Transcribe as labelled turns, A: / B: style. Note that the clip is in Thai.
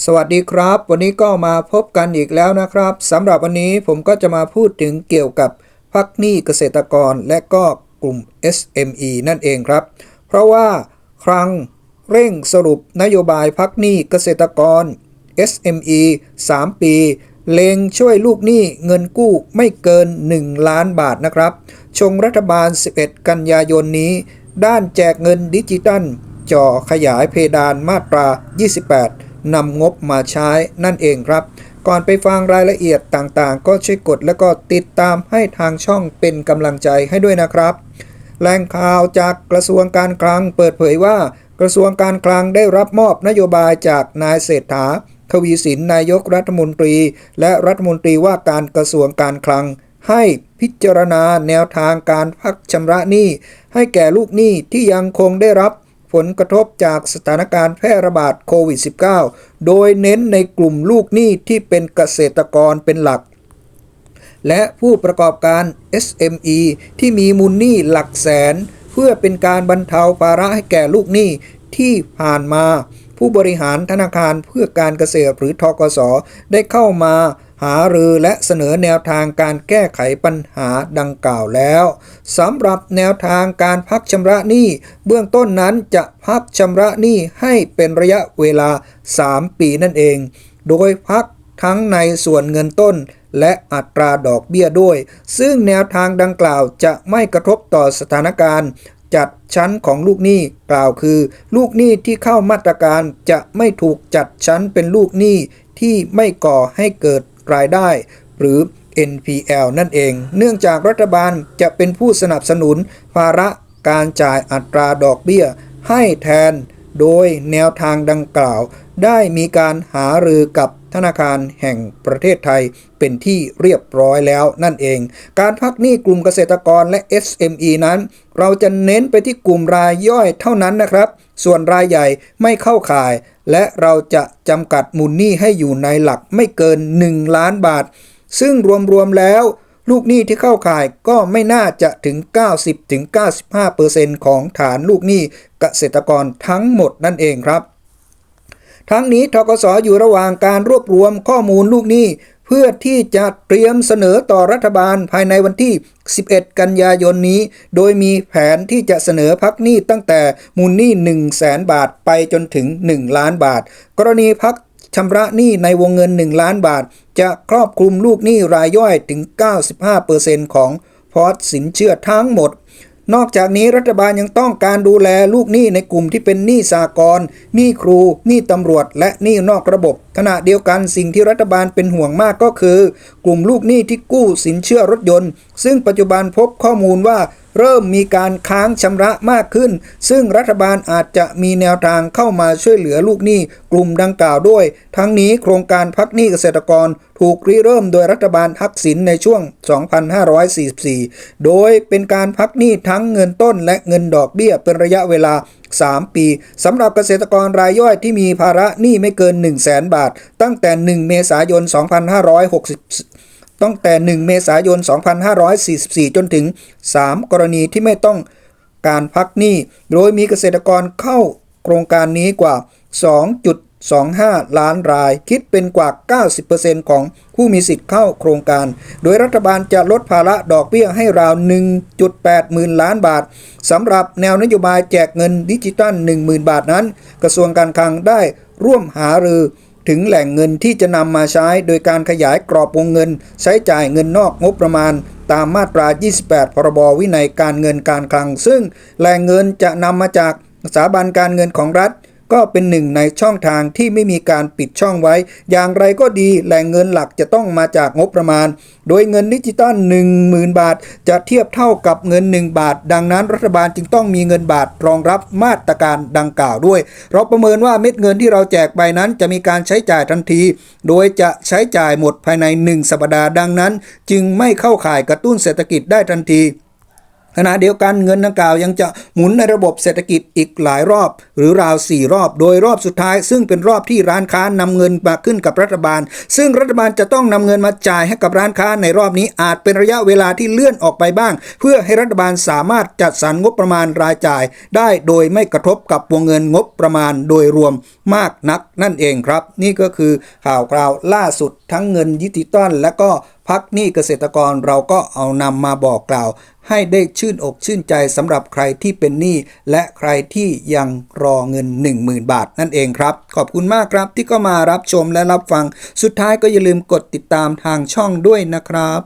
A: สวัสดีครับ วันนี้ก็มาพบกันอีกแล้วนะครับสำหรับวันนี้ผมก็จะมาพูดถึงเกี่ยวกับพักหนี้เกษตรกรและก็กลุ่ม SME นั่นเองครับ เพราะว่าครั้งเร่งสรุปนโยบายพักหนี้เกษตรกร SME 3 ปี เลงช่วยลูกหนี้เงินกู้ไม่เกิน 1 ล้านบาทนะครับ ชงรัฐบาล 11 กันยายนนี้ ด้านแจกเงินดิจิตัล จ่อขยายเพดานมาตรา 28 นำงบมาใช้นั่นเองครับ ก่อนไปฟังรายละเอียดต่างๆ ก็ช่วยกดแล้วก็ติดตามให้ทางช่องเป็นกำลังใจให้ด้วยนะครับแหล่งข่าวจากกระทรวงการคลังเปิดเผยว่า กระทรวงการคลังได้รับมอบนโยบายจากนายเศรษฐาทวีสินนายกรัฐมนตรี และรัฐมนตรีว่าการกระทรวงการคลัง ให้พิจารณาแนวทางการพักชำระหนี้ให้แก่ลูกหนี้ที่ยังคงได้รับ ผลกระทบจากสถานการณ์แพร่ระบาดโควิด -19 โดยเน้นในกลุ่มลูกหนี้ที่เป็นเกษตรกรเป็นหลัก และผู้ประกอบการ SME ที่มีมูลหนี้หลักแสน เพื่อเป็นการบรรเทาภาระให้แก่ลูกหนี้ที่ผ่านมา ผู้บริหารธนาคารเพื่อการเกษตรหรือทกสได้เข้ามา หารือและเสนอแนวทางการแก้ไขปัญหาดังกล่าวแล้วสำหรับแนวทางการพักชำระหนี้เบื้องต้นนั้นจะพักชำระหนี้ให้เป็นระยะเวลา 3 ปีนั่นเอง โดยพักทั้งในส่วนเงินต้นและอัตราดอกเบี้ยด้วย ซึ่งแนวทางดังกล่าวจะไม่กระทบต่อสถานการณ์ จัดชั้นของลูกหนี้กล่าวคือ ลูกหนี้ที่เข้ามาตรการจะไม่ถูกจัดชั้นเป็นลูกหนี้ที่ไม่ก่อให้เกิด รายได้ หรือ NPL นั่นเอง เนื่องจากรัฐบาลจะเป็นผู้สนับสนุนภาระการจ่ายอัตราดอกเบี้ย ให้แทน โดยแนวทางดังกล่าว ได้มีการหารือกับ ธนาคารแห่งประเทศไทยเป็นที่เรียบร้อยแล้วนั่นเอง การพักหนี้กลุ่มเกษตรกรและ SME นั้น เราจะเน้นไปที่กลุ่มรายย่อยเท่านั้นนะครับ ส่วนรายใหญ่ไม่เข้าข่าย และเราจะจำกัดมูลหนี้ให้อยู่ในหลักไม่เกิน 1 ล้านบาท ซึ่งรวมๆแล้วลูกหนี้ที่เข้าข่ายก็ไม่น่าจะถึง 90-95%ของฐานลูกหนี้เกษตรกรทั้งหมดนั่นเองครับ ทั้งนี้ทกสอยู่ระหว่างการรวบรวมข้อมูลลูกหนี้ เพื่อที่จะเตรียมเสนอต่อรัฐบาลภายในวันที่ 11 กันยายนนี้ โดยมีแผนที่จะเสนอพักหนี้ตั้งแต่มูลหนี้ 1 0 0 0 0แสนบาทไปจนถึง 1 ล้านบาท กรณีพักชำระหนี้ในวงเงิน 1 ล้านบาท จะครอบคลุมลูกหนี้รายย่อยถึง 95%ของพอร์ตสินเชื่อทั้งหมด นอกจากนี้รัฐบาลยังต้องการดูแลลูกหนี้ในกลุ่มที่เป็นหนี้สากลหนี้ครู หนี้ตำรวจ และหนี้นอกระบบ ขณะเดียวกันสิ่งที่รัฐบาลเป็นห่วงมากก็คือ กลุ่มลูกหนี้ที่กู้สินเชื่อรถยนต์ ซึ่งปัจจุบันพบข้อมูลว่า เริ่มมีการค้างชำระมากขึ้น ซึ่งรัฐบาลอาจจะมีแนวทางเข้ามาช่วยเหลือลูกหนี้กลุ่มดังกล่าวด้วย ทั้งนี้โครงการพักหนี้เกษตรกรถูกริเริ่มโดยรัฐบาลทักษิณในช่วง 2544 โดยเป็นการพักหนี้ทั้งเงินต้นและเงินดอกเบี้ยเป็นระยะเวลา 3 ปีสำหรับเกษตรกรรายย่อยที่มีภาระหนี้ไม่เกิน 1 0 0 0 0แบาท ตั้งแต่ 1 เมษายน 2560 ตั้งแต่ 1 เมษายน 2544 จนถึง 3 กรณีที่ไม่ต้องการพักหนี้ โดยมีเกษตรกรเข้าโครงการนี้กว่า 2.25 ล้านราย คิดเป็นกว่า 90%ของผู้มีสิทธิ์เข้าโครงการ โดยรัฐบาลจะลดภาระดอกเบี้ยให้ราว 1.8หมื่นล้านบาท สำหรับแนวนโยบายแจกเงินดิจิตัล 10,000 บาทนั้น กระทรวงการคลังได้ร่วมหารือ ถึงแหล่งเงินที่จะนำมาใช้โดยการขยายกรอบวงเงิน ใช้จ่ายเงินนอกงบประมาณ ตามมาตรา 28 พรบวินัยการเงินการคลัง ซึ่งแหล่งเงินจะนำมาจากสถาบันการเงินของรัฐ ก็เป็นหนึ่งในช่องทางที่ไม่มีการปิดช่องไว้ อย่างไรก็ดีแหล่งเงินหลักจะต้องมาจากงบประมาณ โดยเงินดิจิตอล10,000 บาท จะเทียบเท่ากับเงิน 1 บาท ดังนั้นรัฐบาลจึงต้องมีเงินบาทรองรับมาตรการดังกล่าวด้วย เราประเมินว่าเม็ดเงินที่เราแจกไปนั้นจะมีการใช้จ่ายทันที โดยจะใช้จ่ายหมดภายใน 1 สัปดาห์ดังนั้น จึงไม่เข้าข่ายกระตุ้นเศรษฐกิจได้ทันที ขณะเดียวกันเงินดังกล่าวยังจะหมุนในระบบเศรษฐกิจอีกหลายรอบ หรือราว 4 รอบ โดยรอบสุดท้าย ซึ่งเป็นรอบที่ร้านค้านำเงินมาขึ้นกับรัฐบาล ซึ่งรัฐบาลจะต้องนำเงินมาจ่ายให้กับร้านค้าในรอบนี้อาจเป็นระยะเวลาที่เลื่อนออกไปบ้าง เพื่อให้รัฐบาลสามารถจัดสรรงบประมาณรายจ่าย ได้โดยไม่กระทบกับวงเงินงบประมาณโดยรวมมากนักนั่นเองครับ นี่ก็คือข่าวคราวล่าสุดทั้งเงินดิจิตอลและก็พักหนี้เกษตรกรเราก็เอานำมาบอกกล่าว ให้ได้ชื่นอกชื่นใจสำหรับใครที่เป็นหนี้และใครที่ยังรอเงิน 10,000 บาทนั่นเองครับ ขอบคุณมากครับที่ก็มารับชมและรับฟัง สุดท้ายก็อย่าลืมกดติดตามทางช่องด้วยนะครับ